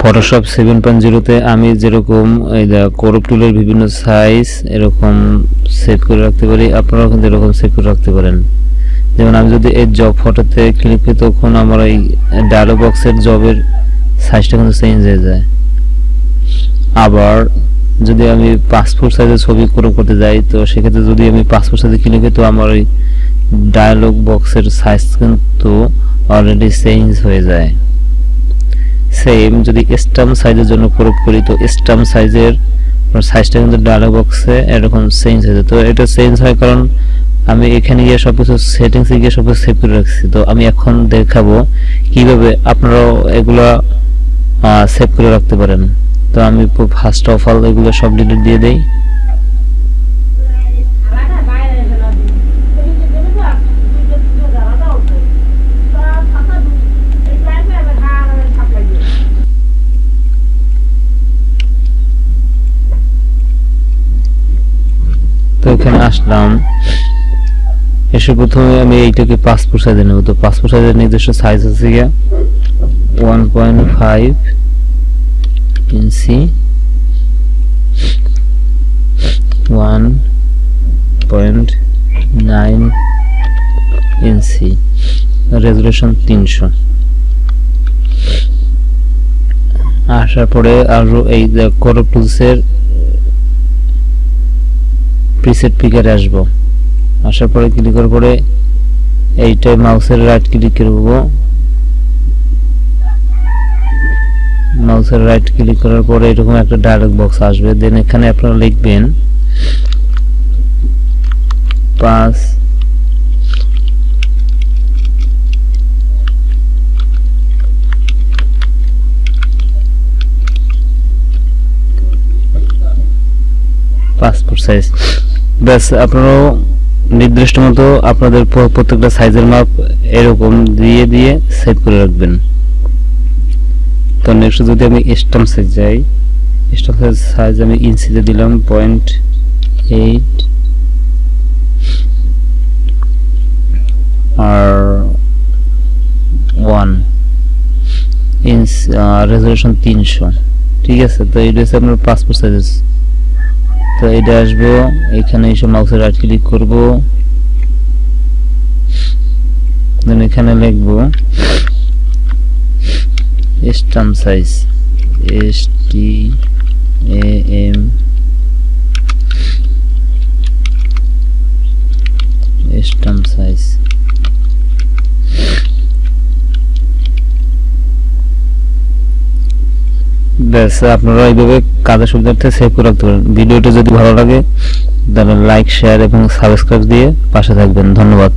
Photoshop seven point জিরোতে আমি যেরকম, এই করপ টুলের বিভিন্ন সাইজ এরকম সেভ করে রাখতে পারি, আপনারাও কিন্তু এরকম সেভ করে রাখতে পারেন। যেমন আমি যদি এই জব ফটোতে ক্লিক করি, তখন আমার এই ডায়লগ বক্সের জবের সাইজটা কিন্তু চেঞ্জ হয়ে যায়। আবার যদি আমি পাসপোর্ট সাইজের ছবি করে করতে যাই, তো সেক্ষেত্রে যদি আমি পাসপোর্ট সাইজে ক্লিক করি, তো আমার ওই ডায়ালগ বক্সের সাইজ কিন্তু অলরেডি চেঞ্জ হয়ে যায়। সেম যদি স্টাম্প সাইজের জন্য প্রয়োগ করি, তো স্টাম্প সাইজের সাইজটা কিন্তু ডায়লগ বক্সে এরকম চেঞ্জ হয়ে যায়। তো এটা চেঞ্জ হয় কারণ আমি এখানে গিয়ে সবকিছু সেটিংসে গিয়ে সবকিছু সেভ করে রাখছি। তো আমি এখন দেখাবো কীভাবে আপনারাও এগুলা সেভ করে রাখতে পারেন। তো আমি ফার্স্ট অফ অল এগুলো সব ডিলিট দিয়ে দেই। তো এখানে আসলাম। এসে প্রথমে আমি এইটাকে পাসপোর্ট সাইজে নেব। তো পাসপোর্ট সাইজের নিজস্ব সাইজ আছে গিয়া one point five inch one point nine inch resolution তিনশো। আসার পরে আরও এই করপ টুলসের প্রিসেট পিকারে আসব। আসার পরে ক্লিক করার পরে এইটাই মাউসের রাইট ক্লিক করব মাউসের রাইট ক্লিক করার পরে এরকম একটা ডায়লগ বক্স আসবে। দেন এখানে আপনারা লিখবেন পাঁচ পাসপোর্ট সাইজ ব্যাস, আপনারাও নির্দিষ্ট মতো আপনাদের প্রত্যেকটা সাইজের মাপ এরকম দিয়ে দিয়ে সেভ করে রাখবেন। তো নেক্সট যদি আমি স্টাম্প সাইজ যাই স্টাম্প সাইজ সাইজ আমি ইঞ্চিতে দিলাম পয়েন্ট এইট আর ওয়ান ইঞ্চ রেজলিউশন তিনশো। ঠিক আছে, তো এটা হচ্ছে আপনার পাসপোর্ট সাইজ তো এটা আসব। এখানে এসে মাউসের রাইট ক্লিক করব। দেন এখানে লিখব stamp size S T M stamp size ব্যাস আপনারা এইভাবে কাজের সুবিধার্থে সেভ করে রাখতে পারেন। ভিডিওটা যদি ভালো লাগে, তাহলে লাইক শেয়ার এবং সাবস্ক্রাইব দিয়ে পাশে থাকবেন। ধন্যবাদ।